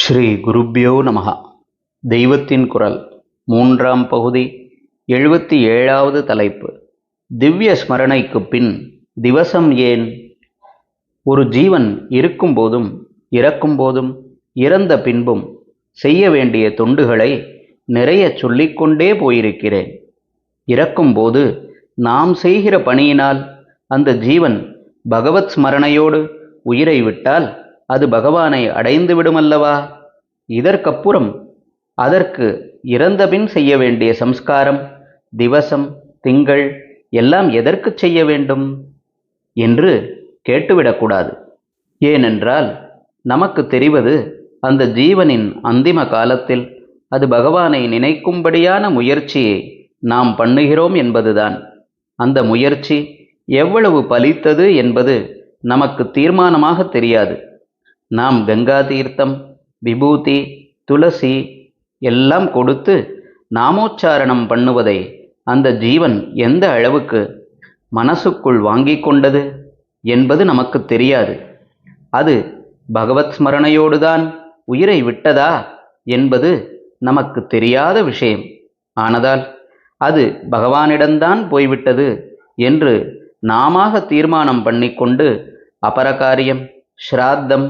ஸ்ரீ குருப்யோ நமகா தெய்வத்தின் குரல் மூன்றாம் பகுதி எழுபத்தி ஏழாவது தலைப்பு. திவ்ய ஸ்மரணைக்கு பின் திவசம் ஏன்? ஒரு ஜீவன் இருக்கும்போதும் இறக்கும்போதும் இறந்த பின்பும் செய்ய வேண்டிய தொண்டுகளை நிறைய சொல்லிக்கொண்டே போயிருக்கிறேன். இறக்கும்போது நாம் செய்கிற பணியினால் அந்த ஜீவன் பகவத் ஸ்மரணையோடு உயிரை விட்டால் அது பகவானை அடைந்து விடுமல்லவா? இதற்கப்புறம் அதற்கு இறந்தபின் செய்ய வேண்டிய சம்ஸ்காரம் திவசம் திங்கள் எல்லாம் எதற்கு செய்ய வேண்டும்? என்று கேட்டுவிடக்கூடாது. ஏனென்றால் நமக்கு தெரிவது அந்த ஜீவனின் அந்திம காலத்தில் அது பகவானை நினைக்கும்படியான முயற்சியை நாம் பண்ணுகிறோம் என்பதுதான். அந்த முயற்சி எவ்வளவு பலித்தது என்பது நமக்கு தீர்மானமாக தெரியாது. நாம் கங்கா தீர்த்தம் விபூதி துளசி எல்லாம் கொடுத்து நாமோச்சாரணம் பண்ணுவதை அந்த ஜீவன் எந்த அளவுக்கு மனசுக்குள் வாங்கி கொண்டது என்பது நமக்கு தெரியாது. அது பகவத் ஸ்மரணையோடுதான் உயிரை விட்டதா என்பது நமக்கு தெரியாத விஷயம். ஆனதால் அது பகவானிடம்தான் போய்விட்டது என்று நாமாக தீர்மானம் பண்ணிக்கொண்டு அபரகாரியம் ஸ்ராத்தம்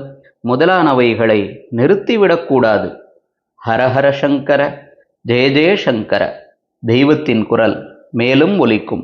முதலானவைகளை நிறுத்திவிடக்கூடாது. ஹரஹர சங்கர ஜெய ஜெயசங்கர தெய்வத்தின் குரல் மேலும் ஒலிக்கும்.